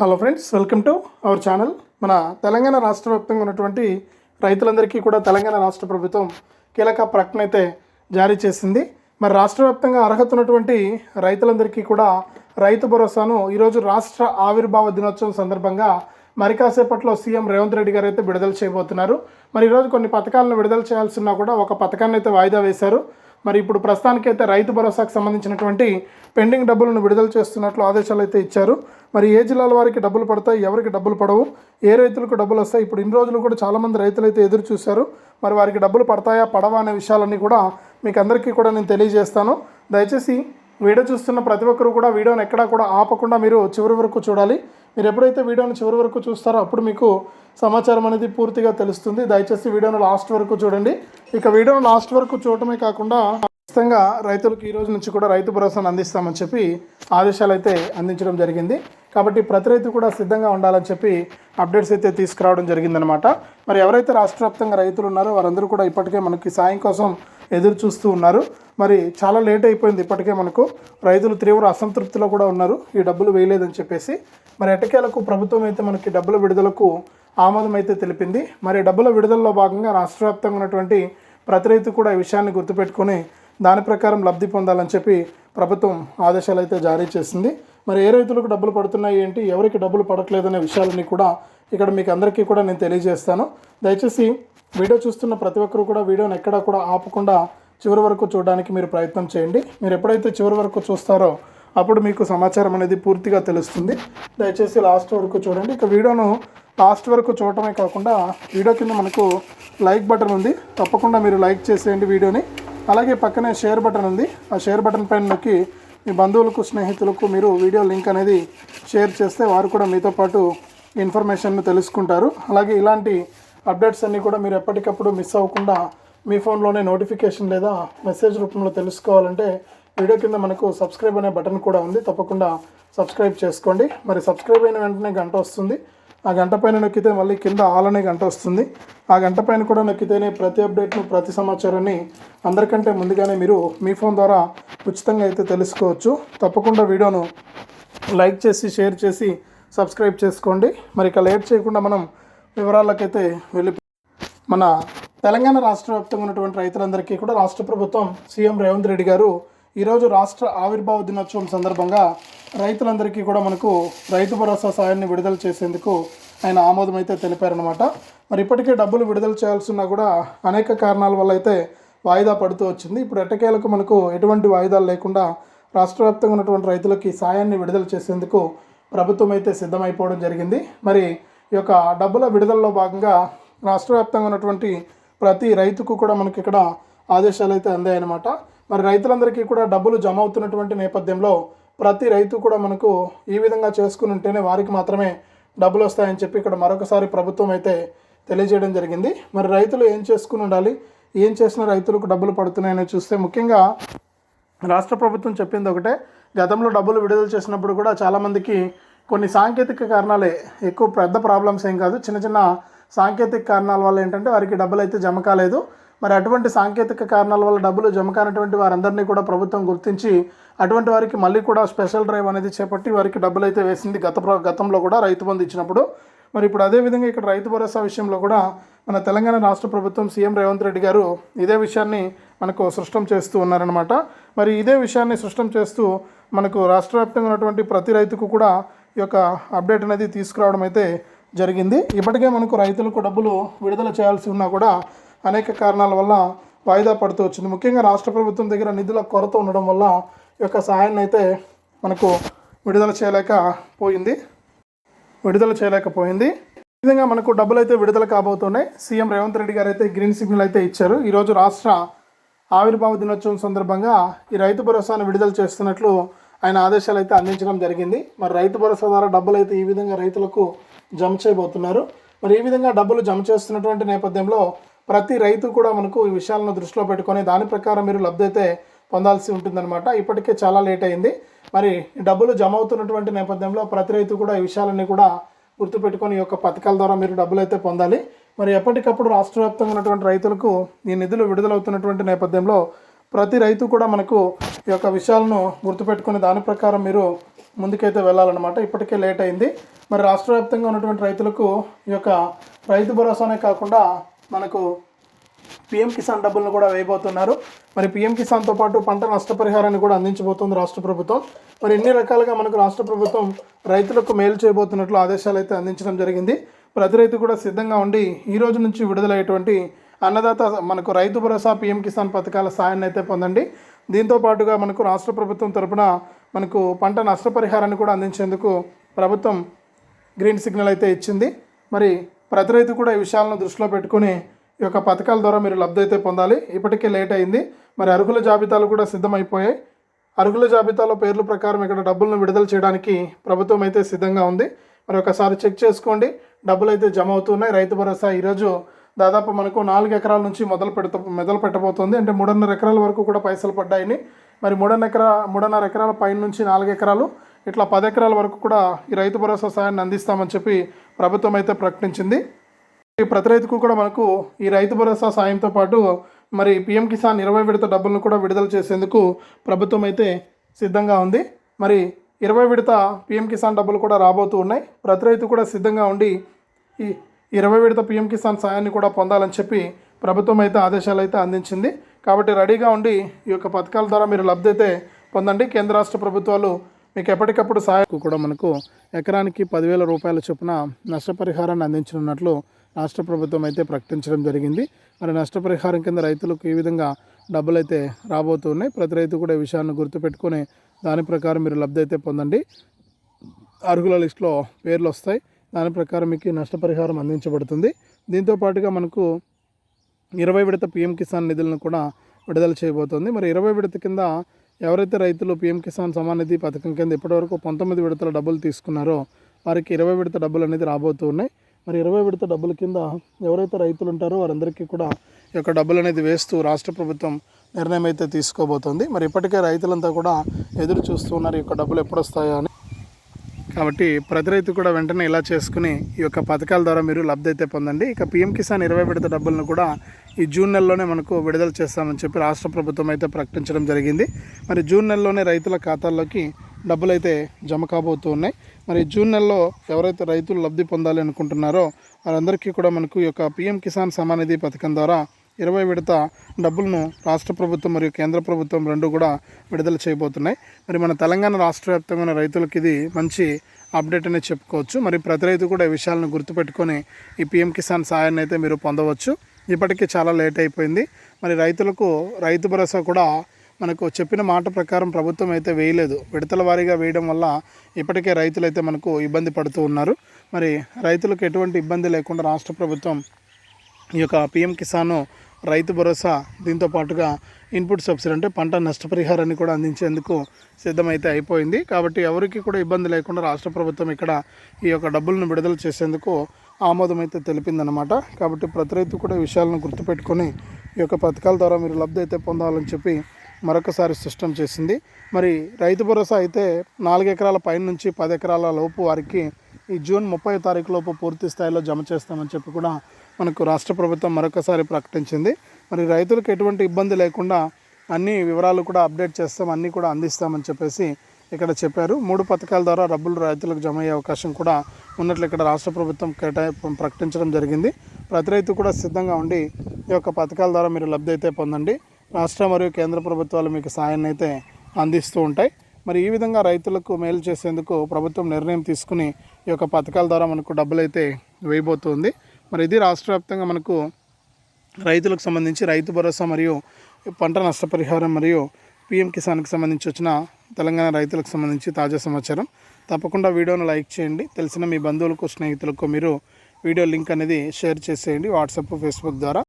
Hello friends welcome to our channel మన తెలంగాణ రాష్ట్ర వ్యాప్తంగా ఉన్నటువంటి రైతులందరికీ కూడా తెలంగాణ రాష్ట్ర ప్రభుత్వం కీలక ప్రకటన అయితే జారీ చేసింది. మరి రాష్ట్ర వ్యాప్తంగా అర్హత ఉన్నటువంటి రైతులందరికీ కూడా రైతు భరోసాను ఈరోజు రాష్ట్ర ఆవిర్భావ దినోత్సవం సందర్భంగా మరి కాసేపట్లో సీఎం రేవంత్ రెడ్డి గారు అయితే విడుదల చేయబోతున్నారు. మరి ఈరోజు కొన్ని పథకాలను విడుదల చేయాల్సిన కూడా ఒక పథకాన్ని అయితే వాయిదా వేశారు. మరి ఇప్పుడు ప్రస్తుతానికైతే రైతు భరోసాకు సంబంధించినటువంటి పెండింగ్ డబ్బులను విడుదల చేస్తున్నట్లు ఆదేశాలు అయితే ఇచ్చారు. మరి ఏ జిల్లాల వారికి డబ్బులు పడతాయి ఎవరికి డబ్బులు పడవు ఏ రైతులకు డబ్బులు వస్తాయి ఇప్పుడు ఇన్ని రోజులు కూడా చాలామంది రైతులు అయితే ఎదురు చూశారు. మరి వారికి డబ్బులు పడతాయా పడవా అనే విషయాలన్నీ కూడా మీకు అందరికీ కూడా నేను తెలియజేస్తాను. దయచేసి వీడియో చూస్తున్న ప్రతి ఒక్కరు కూడా వీడియోని ఎక్కడా కూడా ఆపకుండా మీరు చివరి వరకు చూడాలి. మీరు ఎప్పుడైతే వీడియోని చివరి వరకు చూస్తారో అప్పుడు మీకు సమాచారం అనేది పూర్తిగా తెలుస్తుంది. దయచేసి వీడియోను లాస్ట్ వరకు చూడండి. ఇక వీడియోను లాస్ట్ వరకు చూడటమే కాకుండా ఖచ్చితంగా రైతులకు ఈ రోజు నుంచి కూడా రైతు భరోసాను అందిస్తామని చెప్పి ఆదేశాలు అయితే అందించడం జరిగింది. కాబట్టి ప్రతి రైతు కూడా సిద్ధంగా ఉండాలని చెప్పి అప్డేట్స్ అయితే తీసుకురావడం జరిగిందనమాట. మరి ఎవరైతే రాష్ట్ర వ్యాప్తంగా రైతులు ఉన్నారో వారందరూ కూడా ఇప్పటికే మనకి సాయం కోసం ఎదురు చూస్తూ ఉన్నారు. మరి చాలా లేట్ అయిపోయింది ఇప్పటికే మనకు. రైతులు తీవ్ర అసంతృప్తిలో కూడా ఉన్నారు. ఈ డబ్బులు వేయలేదని చెప్పేసి. మరి ఎటకేలకు ప్రభుత్వం అయితే మనకి డబ్బుల విడుదలకు ఆమోదం అయితే తెలిపింది. మరి డబ్బుల విడుదలలో భాగంగా రాష్ట్ర వ్యాప్తంగా ఉన్నటువంటి ప్రతి రైతు కూడా ఈ విషయాన్ని గుర్తుపెట్టుకొని దాని ప్రకారం లబ్ధి పొందాలని చెప్పి ప్రభుత్వం ఆదేశాలు అయితే జారీ చేసింది. మరి ఏ రైతులకు డబ్బులు పడుతున్నాయి ఏంటి ఎవరికి డబ్బులు పడట్లేదనే విషయాలని కూడా ఇక్కడ మీకు అందరికీ కూడా నేను తెలియజేస్తాను. దయచేసి వీడియో చూస్తున్న ప్రతి ఒక్కరు కూడా వీడియోని ఎక్కడా కూడా ఆపకుండా చివరి వరకు చూడడానికి మీరు ప్రయత్నం చేయండి. మీరు ఎప్పుడైతే చివరి వరకు చూస్తారో అప్పుడు మీకు సమాచారం అనేది పూర్తిగా తెలుస్తుంది. దయచేసి లాస్ట్ వరకు చూడండి. ఇక వీడియోను లాస్ట్ వరకు చూడటమే కాకుండా వీడియో కింద మనకు లైక్ బటన్ ఉంది. తప్పకుండా మీరు లైక్ చేసేయండి వీడియోని. అలాగే పక్కనే షేర్ బటన్ ఉంది. ఆ షేర్ బటన్ పైన నొక్కి మీ బంధువులకు స్నేహితులకు మీరు వీడియో లింక్ అనేది షేర్ చేస్తే వారు కూడా మీతో పాటు ఇన్ఫర్మేషన్ను తెలుసుకుంటారు. అలాగే ఇలాంటి అప్డేట్స్ అన్నీ కూడా మీరు ఎప్పటికప్పుడు మిస్ అవ్వకుండా మీ ఫోన్లోనే నోటిఫికేషన్ లేదా మెసేజ్ రూపంలో తెలుసుకోవాలంటే వీడియో కింద మనకు సబ్స్క్రైబ్ అనే బటన్ కూడా ఉంది. తప్పకుండా సబ్స్క్రైబ్ చేసుకోండి. మరి సబ్స్క్రైబ్ అయిన వెంటనే గంట వస్తుంది. ఆ గంట పైన నొక్కితే మళ్ళీ కింద ఆల్ అనే గంట వస్తుంది. ఆ గంట పైన కూడా నొక్కితేనే ప్రతి అప్డేట్ను ప్రతి సమాచారాన్ని అందరికంటే ముందుగానే మీరు మీ ఫోన్ ద్వారా ఉచితంగా అయితే తెలుసుకోవచ్చు. తప్పకుండా వీడియోను లైక్ చేసి షేర్ చేసి సబ్స్క్రైబ్ చేసుకోండి. మరి ఇక లేట్ చేయకుండా మనం వివరాలకైతే వెళ్ళి మన తెలంగాణ రాష్ట్ర వ్యాప్తంగా ఉన్నటువంటి రైతులందరికీ కూడా రాష్ట్ర ప్రభుత్వం సీఎం రేవంత్ రెడ్డి గారు ఈరోజు రాష్ట్ర ఆవిర్భావ దినోత్సవం సందర్భంగా రైతులందరికీ కూడా మనకు రైతు భరోసా సాయాన్ని విడుదల చేసేందుకు ఆయన ఆమోదం అయితే తెలిపారనమాట మరి ఇప్పటికే డబ్బులు విడుదల చేయాల్సిన కూడా అనేక కారణాల వల్ల అయితే వాయిదా పడుతూ వచ్చింది. ఇప్పుడు ఎట్టకేలకు మనకు ఎటువంటి వాయిదాలు లేకుండా రాష్ట్ర వ్యాప్తంగా ఉన్నటువంటి రైతులకి సాయాన్ని విడుదల చేసేందుకు ప్రభుత్వం అయితే సిద్ధమైపోవడం జరిగింది. మరి ఈ యొక్క డబ్బుల విడుదలలో భాగంగా రాష్ట్ర వ్యాప్తంగా ఉన్నటువంటి ప్రతి రైతుకు కూడా మనకి ఇక్కడ ఆదేశాలు అయితే అందాయన్నమాట. మరి రైతులందరికీ కూడా డబ్బులు జమ అవుతున్నటువంటి నేపథ్యంలో ప్రతి రైతు కూడా మనకు ఈ విధంగా చేసుకుని ఉంటేనే వారికి మాత్రమే డబ్బులు వస్తాయని చెప్పి ఇక్కడ మరొకసారి ప్రభుత్వం అయితే తెలియజేయడం జరిగింది. మరి రైతులు ఏం చేసుకుని ఉండాలి? ఏం చేసిన రైతులకు డబ్బులు పడుతున్నాయని చూస్తే ముఖ్యంగా రాష్ట్ర ప్రభుత్వం చెప్పింది ఒకటే. గతంలో డబ్బులు విడుదల చేసినప్పుడు కూడా చాలామందికి కొన్ని సాంకేతిక కారణాలే ఎక్కువ పెద్ద ప్రాబ్లమ్స్ ఏం కాదు. చిన్న చిన్న సాంకేతిక కారణాల వల్ల ఏంటంటే వారికి డబ్బులు అయితే జమ కాలేదు. మరి అటువంటి సాంకేతిక కారణాల వల్ల డబ్బులు జమ కానటువంటి వారందరినీ కూడా ప్రభుత్వం గుర్తించి అటువంటి వారికి మళ్ళీ కూడా స్పెషల్ డ్రైవ్ అనేది చేపట్టి వారికి డబ్బులు అయితే వేసింది గత ప్ర- గతంలో కూడా రైతు బంధు ఇచ్చినప్పుడు. మరి ఇప్పుడు అదేవిధంగా ఇక్కడ రైతు భరోసా విషయంలో కూడా మన తెలంగాణ రాష్ట్ర ప్రభుత్వం సీఎం రేవంత్ రెడ్డి గారు ఇదే విషయాన్ని మనకు సృష్టం చేస్తూ ఉన్నారనమాట మరి ఇదే విషయాన్ని సృష్టం చేస్తూ మనకు రాష్ట్ర వ్యాప్తంగా ఉన్నటువంటి ప్రతి రైతుకు కూడా ఈ యొక్క అప్డేట్ అనేది తీసుకురావడం అయితే జరిగింది. ఇప్పటికే మనకు రైతులకు డబ్బులు విడుదల చేయాల్సి ఉన్నా కూడా అనేక కారణాల వల్ల వాయిదా పడుతూ వచ్చింది. ముఖ్యంగా రాష్ట్ర ప్రభుత్వం దగ్గర నిధుల కొరత ఉండడం వల్ల ఈ యొక్క సహాయాన్ని అయితే మనకు విడుదల చేయలేకపోయింది విడుదల చేయలేకపోయింది. ఈ విధంగా మనకు డబ్బులు అయితే విడుదల కాబోతున్నాయి. సీఎం రేవంత్ రెడ్డి గారు అయితే గ్రీన్ సిగ్నల్ అయితే ఇచ్చారు. ఈరోజు రాష్ట్ర ఆవిర్భావ దినోత్సవం సందర్భంగా ఈ రైతు భరోసాను విడుదల చేస్తున్నట్లు ఆయన ఆదేశాలు అయితే అందించడం జరిగింది. మరి రైతు భరోసా ద్వారా డబ్బులు అయితే ఈ విధంగా రైతులకు జమ చేయబోతున్నారు. మరి ఈ విధంగా డబ్బులు జమ చేస్తున్నటువంటి నేపథ్యంలో ప్రతి రైతు కూడా మనకు ఈ విషయాలను దృష్టిలో పెట్టుకొని దాని ప్రకారం మీరు లబ్ధి అయితే పొందాల్సి ఉంటుందన్నమాట. ఇప్పటికే చాలా లేట్ అయింది. మరి డబ్బులు జమ అవుతున్నటువంటి నేపథ్యంలో ప్రతి రైతు కూడా ఈ విషయాలన్నీ కూడా గుర్తుపెట్టుకొని ఈ యొక్క పథకాల ద్వారా మీరు డబ్బులు అయితే పొందాలి. మరి ఎప్పటికప్పుడు రాష్ట్ర వ్యాప్తంగా ఉన్నటువంటి రైతులకు ఈ నిధులు విడుదలవుతున్నటువంటి నేపథ్యంలో ప్రతి రైతు కూడా మనకు ఈ యొక్క విషయాలను గుర్తుపెట్టుకుని దాని ప్రకారం మీరు ముందుకైతే వెళ్ళాలన్నమాట. ఇప్పటికే లేట్ అయింది. మరి రాష్ట్ర వ్యాప్తంగా ఉన్నటువంటి రైతులకు ఈ యొక్క రైతు భరోసానే కాకుండా మనకు పిఎం కిసాన్ డబ్బులను కూడా వేయబోతున్నారు. మరి పిఎం కిసాన్తో పాటు పంట నష్టపరిహారాన్ని కూడా అందించబోతోంది రాష్ట్ర ప్రభుత్వం. మరి ఎన్ని రకాలుగా మనకు రాష్ట్ర ప్రభుత్వం రైతులకు మేలు చేయబోతున్నట్లు ఆదేశాలు అయితే అందించడం జరిగింది. ప్రతి రైతు కూడా సిద్ధంగా ఉండి ఈ రోజు నుంచి విడుదలయ్యేటువంటి అన్నదాత మనకు రైతు భరోసా పిఎం కిసాన్ పథకాల సాయాన్ని అయితే పొందండి. దీంతో పాటుగా మనకు రాష్ట్ర ప్రభుత్వం తరపున మనకు పంట నష్టపరిహారాన్ని కూడా అందించేందుకు ప్రభుత్వం గ్రీన్ సిగ్నల్ అయితే ఇచ్చింది. మరి ప్రతి రైతు కూడా ఈ విషయాలను దృష్టిలో పెట్టుకుని ఈ యొక్క పథకాల ద్వారా మీరు లబ్ధి అయితే పొందాలి. ఇప్పటికే లేట్ అయింది. మరి అర్హుల జాబితాలు కూడా సిద్ధమైపోయాయి. అర్హుల జాబితాలో పేర్ల ప్రకారం ఇక్కడ డబ్బులను విడుదల చేయడానికి ప్రభుత్వం అయితే సిద్ధంగా ఉంది. మరి ఒకసారి చెక్ చేసుకోండి. డబ్బులు అయితే జమ అవుతున్నాయి. రైతు భరోసా ఈరోజు దాదాపు మనకు నాలుగు ఎకరాల నుంచి మొదలు పెడత మొదలు పెట్టబోతోంది. అంటే మూడున్నర ఎకరాల వరకు కూడా పైసలు పడ్డాయని మరి మూడన్న ఎకరా మూడున్నర ఎకరాల పైన నుంచి నాలుగు ఎకరాలు ఇట్లా పది ఎకరాల వరకు కూడా ఈ రైతు భరోసా సాయాన్ని అందిస్తామని చెప్పి ప్రభుత్వం అయితే ప్రకటించింది. ఈ ప్రతి రైతుకు కూడా మనకు ఈ రైతు భరోసా సాయంతో పాటు మరి పిఎం కిసాన్ ఇరవై విడత డబ్బులను కూడా విడుదల చేసేందుకు ప్రభుత్వం అయితే సిద్ధంగా ఉంది. మరి ఇరవై విడత పిఎం కిసాన్ డబ్బులు కూడా రాబోతూ ఉన్నాయి. ప్రతి రైతు కూడా సిద్ధంగా ఉండి ఈ ఇరవై విడత పిఎం కిసాన్ సాయాన్ని కూడా పొందాలని చెప్పి ప్రభుత్వం అయితే ఆదేశాలు అయితే అందించింది. కాబట్టి రెడీగా ఉండి ఈ యొక్క పథకాల ద్వారా మీరు లబ్ధి అయితే పొందండి. కేంద్ర రాష్ట్ర ప్రభుత్వాలు మీకు ఎప్పటికప్పుడు సహాయకు కూడా మనకు ఎకరానికి పదివేల రూపాయల చొప్పున నష్టపరిహారాన్ని అందించనున్నట్లు రాష్ట్ర ప్రభుత్వం అయితే ప్రకటించడం జరిగింది. మరి నష్టపరిహారం కింద రైతులకు ఈ విధంగా డబ్బులు అయితే రాబోతున్నాయి? ప్రతి రైతు కూడా ఈ విషయాన్ని గుర్తుపెట్టుకొని దాని ప్రకారం మీరు లబ్ధి అయితే పొందండి. అర్హుల లిస్టులో పేర్లు వస్తాయి. దాని ప్రకారం మీకు నష్టపరిహారం అందించబడుతుంది. దీంతో పాటుగా మనకు ఇరవై విడత పిఎం కిసాన్ నిధులను కూడా విడుదల చేయబోతోంది. మరి ఇరవై విడత కింద ఎవరైతే రైతులు పిఎం కిసాన్ సమాన్ నిధి పథకం కింద ఇప్పటివరకు పంతొమ్మిది విడతల డబ్బులు తీసుకున్నారో వారికి ఇరవై విడత డబ్బులు అనేది రాబోతూ ఉన్నాయి. మరి ఇరవై విడత డబ్బుల కింద ఎవరైతే రైతులు ఉంటారో వారందరికీ కూడా ఈ యొక్క డబ్బులు అనేది వేస్తూ రాష్ట్ర ప్రభుత్వం నిర్ణయం అయితే తీసుకోబోతోంది. మరి ఇప్పటికే రైతులంతా కూడా ఎదురు చూస్తూ ఉన్నారు ఈ యొక్క డబ్బులు ఎప్పుడు వస్తాయో అని. కాబట్టి ప్రతి రైతు కూడా వెంటనే ఇలా చేసుకుని ఈ యొక్క పథకాల ద్వారా మీరు లబ్ధి అయితే పొందండి. ఇక పిఎం కిసాన్ ఇరవై విడత డబ్బులను కూడా ఈ జూన్ నెలలోనే మనకు విడుదల చేస్తామని చెప్పి రాష్ట్ర ప్రభుత్వం అయితే ప్రకటించడం జరిగింది. మరి జూన్ నెలలోనే రైతుల ఖాతాల్లోకి డబ్బులు అయితే జమ కాబోతూ ఉన్నాయి. మరి జూన్ నెలలో ఎవరైతే రైతులు లబ్ధి పొందాలి అనుకుంటున్నారో వారందరికీ కూడా మనకు ఈ యొక్క పిఎం కిసాన్ సమానిధి పథకం ద్వారా ఇరవై విడత డబ్బులను రాష్ట్ర ప్రభుత్వం మరియు కేంద్ర ప్రభుత్వం రెండు కూడా విడుదల చేయబోతున్నాయి. మరి మన తెలంగాణ రాష్ట్ర వ్యాప్తంగా రైతులకు ఇది మంచి అప్డేట్ అనేది చెప్పుకోవచ్చు. మరి ప్రతి రైతు కూడా ఈ విషయాలను గుర్తుపెట్టుకొని ఈ పిఎం కిసాన్ సాయాన్ని అయితే మీరు పొందవచ్చు. ఇప్పటికీ చాలా లేట్ అయిపోయింది. మరి రైతులకు రైతు భరోసా కూడా మనకు చెప్పిన మాట ప్రకారం ప్రభుత్వం అయితే వేయలేదు. విడతల వారీగా వేయడం వల్ల ఇప్పటికే రైతులు అయితే మనకు ఇబ్బంది పడుతూ ఉన్నారు. మరి రైతులకు ఎటువంటి ఇబ్బంది లేకుండా రాష్ట్ర ప్రభుత్వం ఈ యొక్క పిఎం కిసాన్ రైతు భరోసా దీంతో పాటుగా ఇన్పుట్ సబ్సిడీ అంటే పంట నష్టపరిహారాన్ని కూడా అందించేందుకు సిద్ధమైతే అయిపోయింది. కాబట్టి ఎవరికి కూడా ఇబ్బంది లేకుండా రాష్ట్ర ప్రభుత్వం ఇక్కడ ఈ యొక్క డబ్బులను విడుదల చేసేందుకు ఆమోదం అయితే తెలిపిందనమాట కాబట్టి ప్రతి రైతు కూడా ఈ విషయాలను గుర్తుపెట్టుకొని ఈ యొక్క పథకాల ద్వారా మీరు లబ్ధి అయితే పొందాలని చెప్పి మరొకసారి స్పష్టం చేసింది. మరి రైతు భరోసా అయితే నాలుగు ఎకరాల పైన నుంచి పది ఎకరాల లోపు వారికి ఈ జూన్ ముప్పై తారీఖు లోపు పూర్తి స్థాయిలో జమ చేస్తామని చెప్పి కూడా మనకు రాష్ట్ర ప్రభుత్వం మరొకసారి ప్రకటించింది. మరి రైతులకు ఎటువంటి ఇబ్బంది లేకుండా అన్ని వివరాలు కూడా అప్డేట్ చేస్తాం అన్నీ కూడా అందిస్తామని చెప్పేసి ఇక్కడ చెప్పారు. మూడు పథకాల ద్వారా డబ్బులు రైతులకు జమ అయ్యే అవకాశం కూడా ఉన్నట్లు ఇక్కడ రాష్ట్ర ప్రభుత్వం కేటాయి ప్రకటించడం జరిగింది. ప్రతి రైతు కూడా సిద్ధంగా ఉండి ఈ యొక్క పథకాల ద్వారా మీరు లబ్ధి అయితే పొందండి. రాష్ట్ర మరియు కేంద్ర ప్రభుత్వాలు మీకు సాయాన్ని అయితే అందిస్తూ ఉంటాయి. మరి ఈ విధంగా రైతులకు మేలు చేసేందుకు ప్రభుత్వం నిర్ణయం తీసుకుని ఈ యొక్క పథకాల ద్వారా మనకు డబ్బులు అయితే వేయబోతుంది. మరి ఇది రాష్ట్ర వ్యాప్తంగా మనకు రైతులకు సంబంధించి రైతు భరోసా మరియు పంట నష్టపరిహారం మరియు పిఎం కిసాన్కి సంబంధించి వచ్చిన తెలంగాణ రైతులకు సంబంధించి తాజా సమాచారం. తప్పకుండా వీడియోను లైక్ చేయండి. తెలిసిన మీ బంధువులకు స్నేహితులకు మీరు వీడియో లింక్ అనేది షేర్ చేసేయండి. వాట్సాప్ ఫేస్బుక్ ద్వారా.